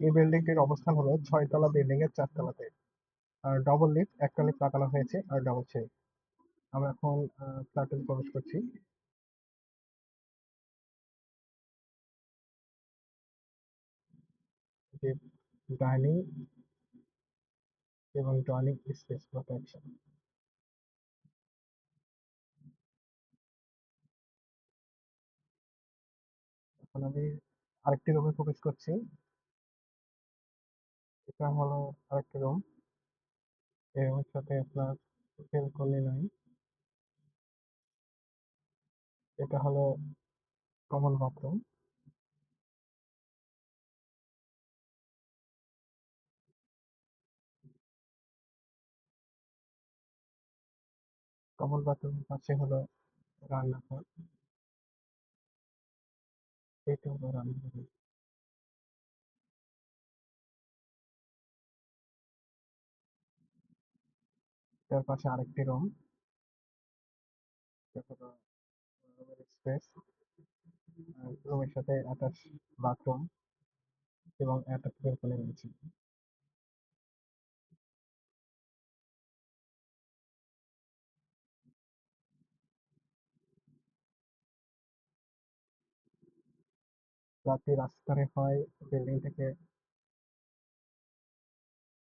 এই বিল্ডিং বিল্ডিংটির অবস্থান হলো ছয়তলা বিল্ডিং এর চারতলাতে। আর ডবল লিফট একটা লিফট লাগানো হয়েছে আর ডবল সিঁড়ি আমরা এখন ফ্ল্যাটে প্রবেশ করছি। ডাইনিং এবং ড্রয়িং স্পেস প্রোটেকশন এখন আমি আরেকটি রুমে প্রবেশ করছি। এটা হলো আরেকটি রুম এই রুমের সাথে আপনার বেলকনি নাই। এটা হলো কমন বাথরুম কমন বাথরুমের পাশে হলো রান্নাঘর। এটা হলো রান্নাঘর। তার পাশে আরেকটি রুম। স্পেস রুমের সাথে অ্যাটাচ বাথরুম এবং অ্যাটাচ বেলকনি রয়েছে। রাতে রাস্তায় হয় বিল্ডিং থেকে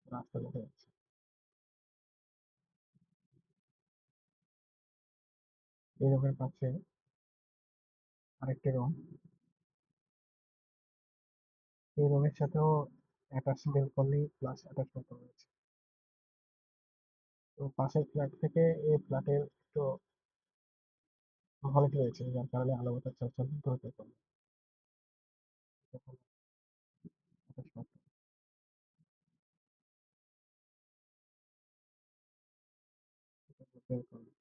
রাস্তা দেখা যাচ্ছে। এই রুমের পাশে আরেকটি রুম। এই রুমের সাথেও attach balcony plus attach bathroom রয়েছে তো পাশের ফ্ল্যাট থেকে এই ফ্ল্যাটের একটু হলিডে রয়েছে, যার কারণে আলো বাতাস চলাচল attach bathroom। বেলকনি